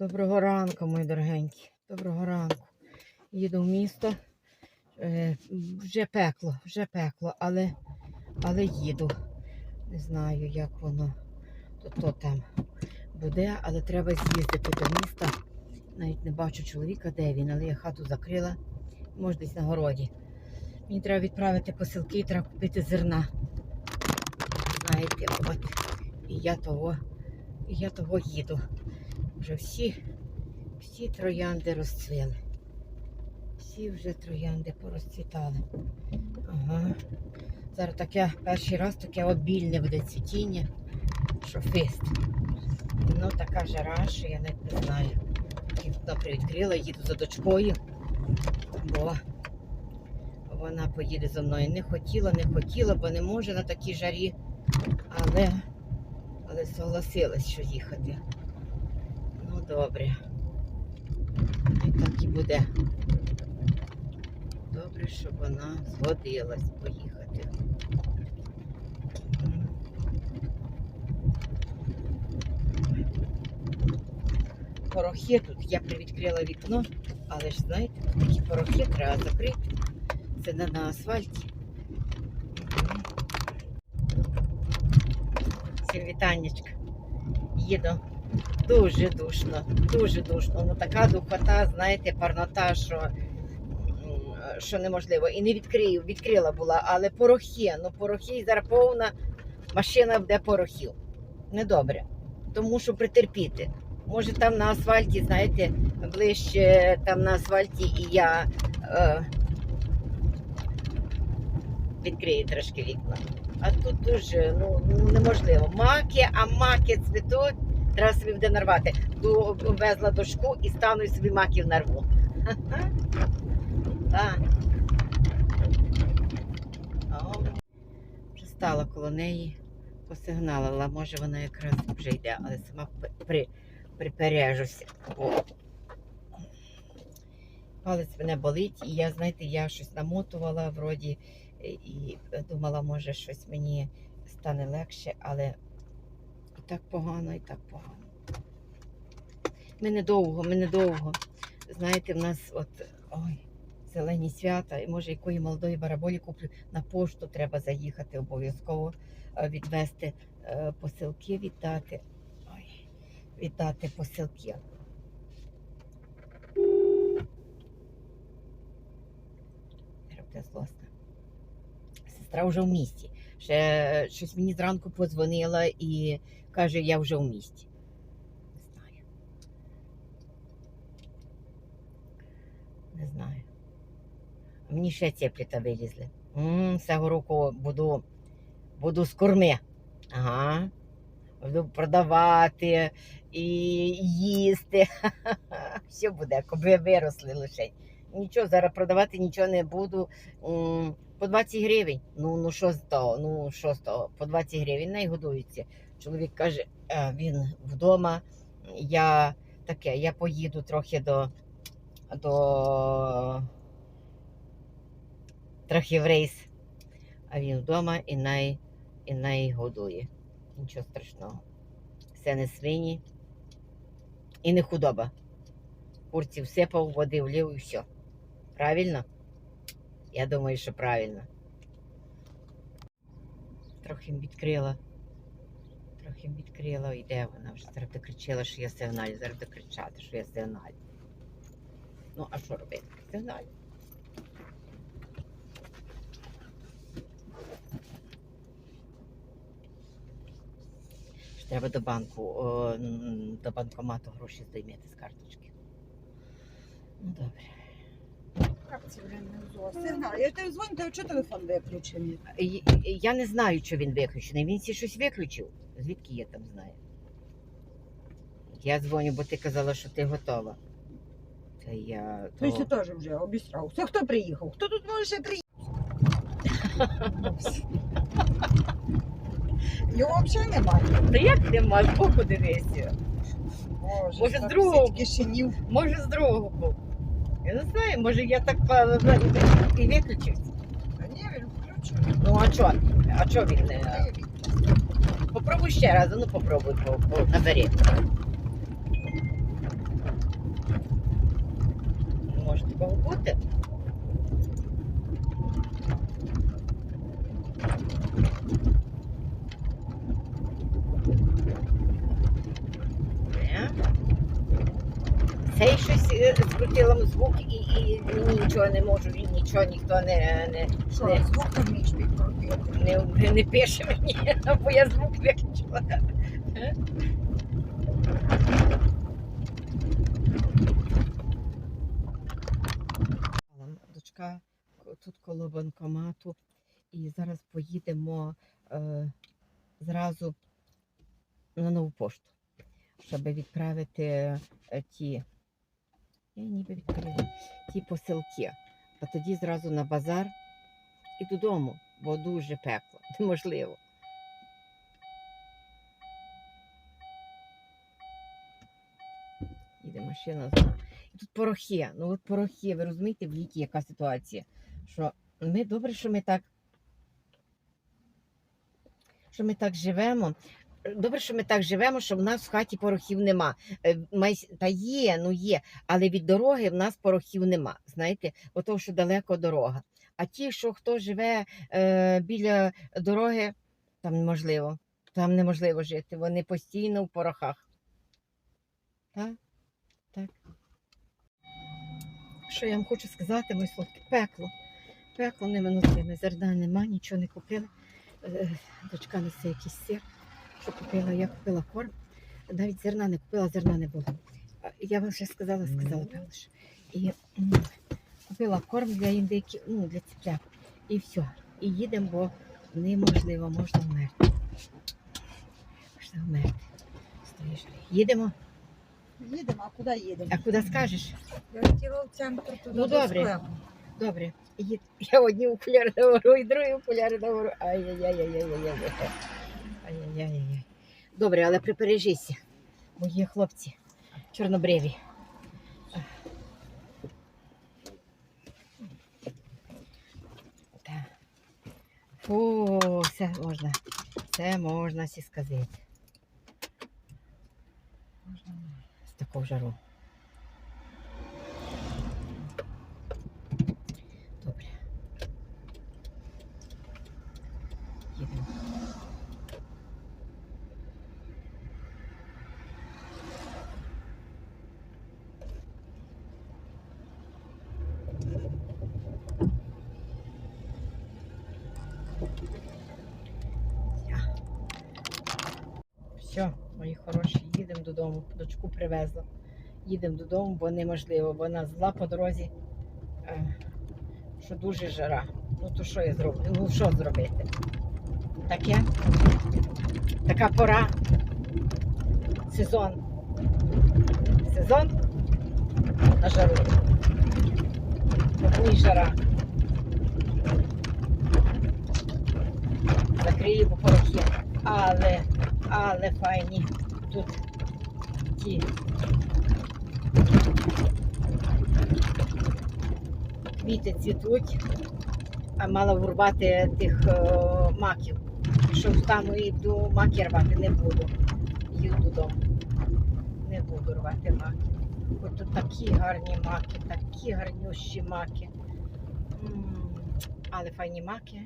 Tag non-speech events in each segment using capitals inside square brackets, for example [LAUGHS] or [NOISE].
Доброго ранку, мої дорогенькі. Доброго ранку. Їду в місто. Е, вже пекло, вже пекло, але, але їду. Не знаю, як воно то, то там буде, але треба з'їздити до міста. Навіть не бачу чоловіка, де він, але я хату закрила. Може, десь на городі. Мені треба відправити посилки, треба купити зерна. Знаєте, от. І я того, і я того їду. Вже всі, всі троянди розцвіли. Всі вже троянди порозцвітали. Ага. Зараз таке перший раз таке обільне буде цвітіння, що фест. Ну, така жара, що я навіть не знаю. Вікно привідкрила, їду за дочкою, бо вона поїде зі мною. Не хотіла, не хотіла, бо не може на такій жарі. Але, але согласилась, що їхати. Добре. І так і буде. Добре, щоб вона згодилась поїхати. Порохи тут. Я привідкрила вікно, але ж знаєте, такі порохи треба закрити. Це не на асфальті. Всім вітаннячка. Їду. Дуже душно, дуже душно. Ну така духота, знаєте, парнота, що, що неможливо. І не відкрию, відкрила була, але порохи, ну порохи, і зараз повна машина буде порохів. Недобре. Тому що притерпіти. Може там на асфальті, знаєте, ближче там на асфальті і я е, відкрию трошки вікна. А тут дуже ну, неможливо. Маки, а маки цвітуть. Треба собі буде нарвати. Ду- Везла дошку і стану і собі маків нарву. [LAUGHS] Так. Вже стала коло неї, посигналила. Може вона якраз вже йде, але сама при, при, припережуся. Палець мене болить, і я, знаєте, я щось намотувала вроді і думала, може щось мені стане легше, але так погано, і так погано. Ми недовго, ми недовго. Знаєте, в нас от ой, зелені свята, і може якої молодої бараболі куплю на пошту треба заїхати обов'язково е, відвести е, посилки, віддати. Ой, віддати посилки. Сестра вже в місті. Ще щось мені зранку подзвонила і каже, я вже в місті. Не знаю. Не знаю. Мені ще цепліта вилізли. М, Цього року буду, буду з корми. Ага. Буду продавати і їсти. [LAUGHS] Все буде, коби виросли лише. Нічого, зараз продавати нічого не буду. По 20 гривень. Ну, ну що з того? Ну, що з того? По 20 гривень не годуються. Чоловік каже, «Е, він вдома. Я таке, я поїду трохи до, до трохи в рейс. А він вдома і най, і най годує. Нічого страшного. Все не свині і не худоба. Курці всипав, води влив і все. Правильно? Я думаю, що правильно. Трохи відкрила. Трохи відкрила, йде вона вже зараз докричала, що я сигналю, зараз докричати, що я сигналю. Ну, а що робити? Сигналю. Ж Треба до банку, до банкомату гроші здіймати з карточки. Ну добре. Як це вже не? Сигнал. Я тебе дзвоню, тебе чого телефон виключений? Я не знаю, що він виключений. Він всі щось виключив. Звідки я там знаю? Я дзвоню, бо ти казала, що ти готова. Та я. То То... ти теж вже обісрав. Це хто приїхав? Хто тут може ще приїхати? Його взагалі немає. Та як нема, збоку дивися. Боже, Може, з так другого? кишенів. Може, з другого боку. Я не знаю, може я так е, е, е, і виключить. Та ні, він включив. Ну а чого? А чого він не. Попробуй ще раз, ну попробуй по, по набери. Може такого бути? Щось скрутила звук і, і мені нічого не можу, і нічого ніхто не, не, Що, Не. звук не не, не пише мені, [LAUGHS] бо я звук виключила. Дочка тут коло банкомату, і зараз поїдемо е, зразу на нову пошту, щоб відправити е, ті, я ніби відкрила, ті посилки. А тоді зразу на базар і додому, бо дуже пекло, [LAUGHS] неможливо. Їде машина знову. І тут порохи. Ну от порохи, ви розумієте, в літі яка ситуація? Що ми добре, що ми так. Що ми так живемо. Добре, що ми так живемо, що в нас в хаті порохів нема. Е, Та є, ну є, але від дороги в нас порохів нема. Знаєте, бо того, що далеко дорога. А ті, що хто живе е, біля дороги, там неможливо. Там неможливо жити. Вони постійно в порохах. Так? Так. Що я вам хочу сказати, мої солодкі? Пекло. Пекло неминуче. Зерна нема, нічого не купили. Е, Дочка несе якийсь сир. Що купила? Я купила корм. Навіть зерна не купила, зерна не було. Я вам ще сказала, сказала, певно. І купила корм для індиків, ну, для ціпляк. І все. І їдемо, бо неможливо, можна вмерти. Можна вмерти. Стоїш. Їдемо. Їдемо, а куди їдемо? А куди скажеш? Я хотіла в центр туди Ну, до добре. склепу. Добре. Їд. Я одні окуляри навору і другі окуляри навору. Ай-яй-яй-яй-яй-яй. Ай-яй-яй-яй. Добре, але припережися. Мої хлопці чорнобриві. Так. Фу, все можна. Все можна всі сказати. З такого жару. Добре. Їдемо. Я. Все, мої хороші, їдемо додому. Дочку привезла. Їдемо додому, бо неможливо, вона зла по дорозі. Е, що дуже жара. Ну то що я зроблю? Ну що зробити? Таке? Така пора. Сезон. Сезон на жару. І жара. Закрию по порохи. Але, але файні. Тут ті. Квіти цвітуть а мала врубати тих е, маків. Що встану і йду маки рвати не буду. Їду додому. Не буду рвати маки. Хоч тут такі гарні маки, такі гарнющі маки. М, Але файні маки.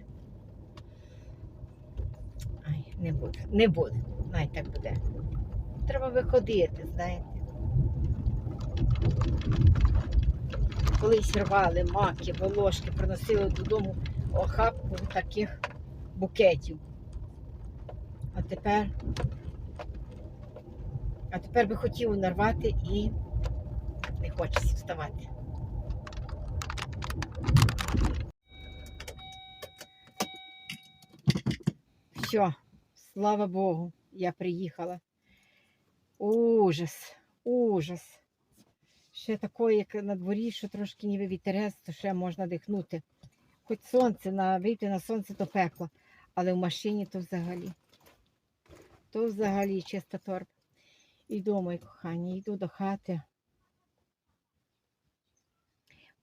Ай, не буду. Не буду. Навіть так буде. Треба виходити, знаєте. Колись рвали маки, волошки, приносили додому охапку таких букетів. А тепер, а тепер би хотів нарвати і не хочеться вставати. Все, слава Богу, я приїхала. Ужас, ужас. Ще такої, як на дворі, що трошки ніби вітерець, то ще можна дихнути. Хоч сонце, на, вийти на сонце то пекло, але в машині то взагалі. То взагалі чиста торба. Йду, мої кохані, йду до хати.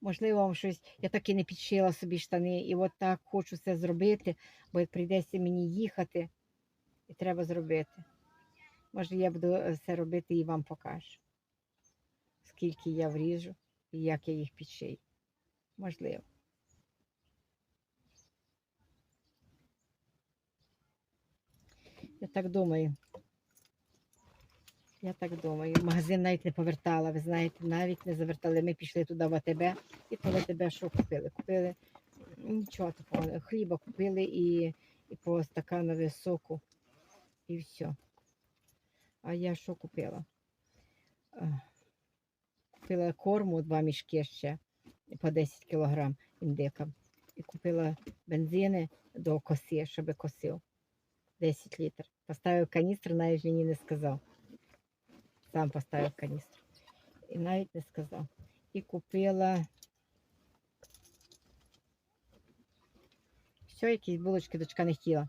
Можливо, вам щось, я так і не підшила собі штани, і от так хочу це зробити, бо прийдеться мені їхати, і треба зробити. Може, я буду е, це робити і вам покажу скільки я вріжу. і як я їх підшию. Можливо. Я так думаю. Я так думаю. Магазин навіть не повертала, ви знаєте, навіть не завертали. Ми пішли туди в АТБ і то в АТБ що купили? Купили нічого такого, хліба купили і, і по стаканові соку, і все. А я що купила? Купила корму два мішки ще по 10 кілограм індика. І купила бензини до коси, щоб косив. 10 літрів. Поставив каністру, навіть мені не сказав. Сам поставив каністру. І навіть не сказав. І купила все, якісь булочки дочка не хотіла.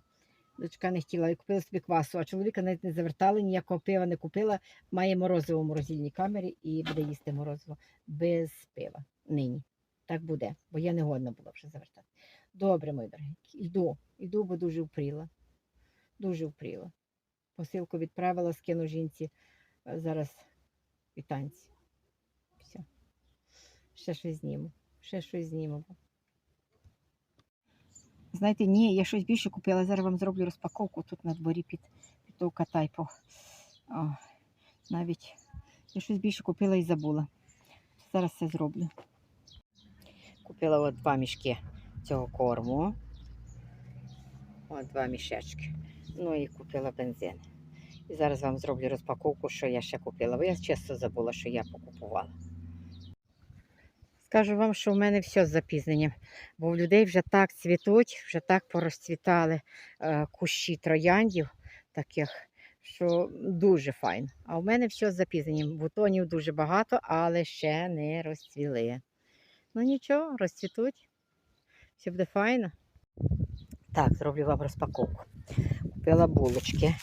Дочка не хотіла і купила собі квасу, а чоловіка навіть не завертали, ніякого пива не купила. Має морозиво в морозильній камері і буде їсти морозиво без пива. Нині. Так буде, бо я не годна була вже завертати. Добре, мої дорогенькі, йду, йду, бо дуже впріла. Дуже впріла. Посилку відправила, скину жінці зараз і танці. Все. Ще щось зніму. Ще щось зніму. Знаєте, ні, я щось більше купила. Зараз вам зроблю розпаковку тут на дворі під, під того катайпу. О, навіть я щось більше купила і забула. Зараз це зроблю. Купила от два мішки цього корму. От два мішечки. Ну і купила бензин. І зараз вам зроблю розпаковку, що я ще купила. Бо я чесно забула, що я покупувала. Скажу вам, що в мене все з запізненням, бо в людей вже так цвітуть, вже так порозцвітали е, кущі трояндів таких, що дуже файно. А в мене все з запізненням. Бутонів дуже багато, але ще не розцвіли. Ну нічого, розцвітуть. Все буде файно. Так, зроблю вам розпаковку. Купила булочки.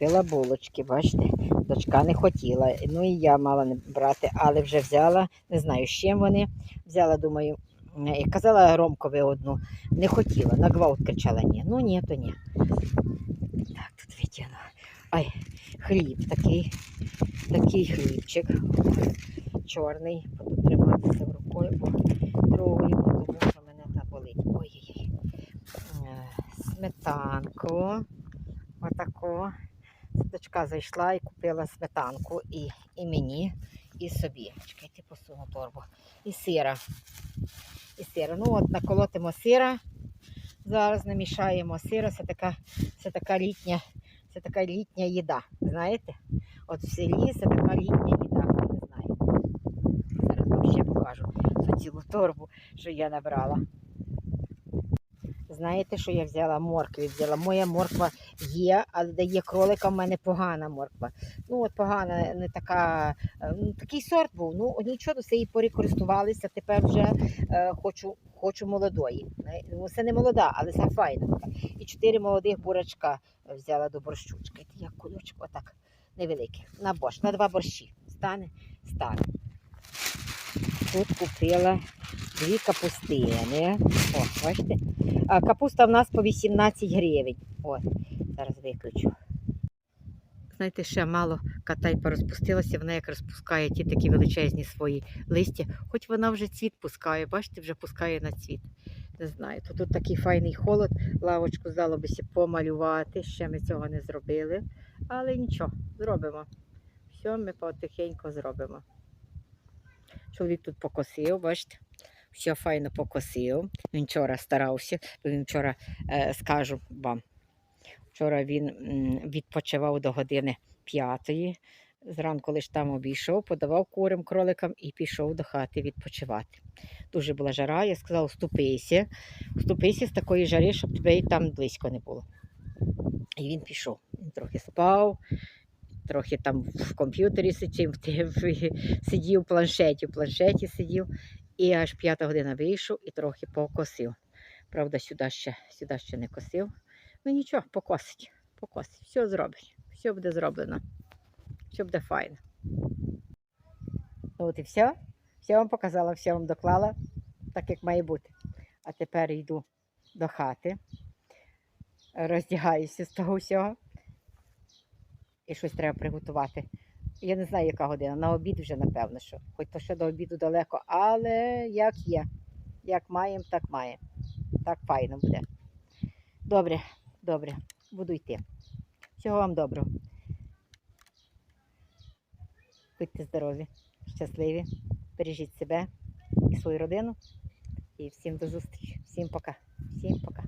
Купила булочки, бачите, дочка не хотіла. Ну і я мала не брати, але вже взяла, не знаю, з чим вони. Взяла, думаю, е, казала Ромкові одну, не хотіла, на гвалт кричала ні. Ну ні, то ні. Так, тут витягнула. Ай, хліб такий, такий хлібчик. Чорний. Буду триматися рукою, бо другою, тому що мене так болить. Ой-ой-ой. Е, Сметанку. Отаку. Дочка зайшла і купила сметанку і, і мені, і собі. Чекайте, посуну торбу. І сира. І сира. Ну от наколотимо сира. Зараз намішаємо сира. Це така, це така літня, це така літня їда. Знаєте? От в селі це така літня їда. Не знаю. Зараз вам ще покажу цю цілу торбу, що я набрала. Знаєте, що я взяла моркві? Взяла. Моя морква є, але дає кролика в мене погана морква. Ну, от погана, не така, е, ну, такий сорт був. Ну, нічого, все її перекористувалися. Тепер вже е, хочу, хочу молодої. Ну, це не молода, але це файна. І чотири молодих бурачка взяла до борщу. Чекайте, як кульочок, отак невеликих. На борщ, на два борщі. Стане? Стане. Тут купила дві капустини. О, бачите? А капуста в нас по 18 гривень. От, зараз виключу. Знаєте, ще мало катайпа розпустилася, вона як розпускає ті такі величезні свої листя, хоч вона вже цвіт пускає, бачите, вже пускає на цвіт. Не знаю, то тут такий файний холод, лавочку здало бися помалювати, ще ми цього не зробили. Але нічого, зробимо. Все ми потихеньку зробимо. Чоловік тут покосив, бачите, все файно покосив. Він вчора старався, він вчора, е, скажу вам, вчора він відпочивав до години п'ятої. Зранку лиш там обійшов, подавав курям, кроликам і пішов до хати відпочивати. Дуже була жара, я сказав, ступися, ступися з такої жари, щоб тебе і там близько не було. І він пішов. Він трохи спав, трохи там в комп'ютері сидів, [LAUGHS] сидів в планшеті, в планшеті сидів, і аж п'ята година вийшов і трохи покосив. Правда, сюди ще, сюди ще не косив. Ну нічого, покосить, покосить, все зробить, все буде зроблено, все буде файно. Ну от і все. Все вам показала, все вам доклала, так як має бути. А тепер йду до хати, роздягаюся з того всього. І щось треба приготувати Я не знаю, яка година. На обід вже, напевно, що. Хоч то ще до обіду далеко, але як є. Як маємо, так маємо. Так файно буде. Добре, добре, буду йти. Всього вам доброго. Будьте здорові, щасливі, бережіть себе і свою родину. І всім до зустрічі. Всім пока. Всім пока.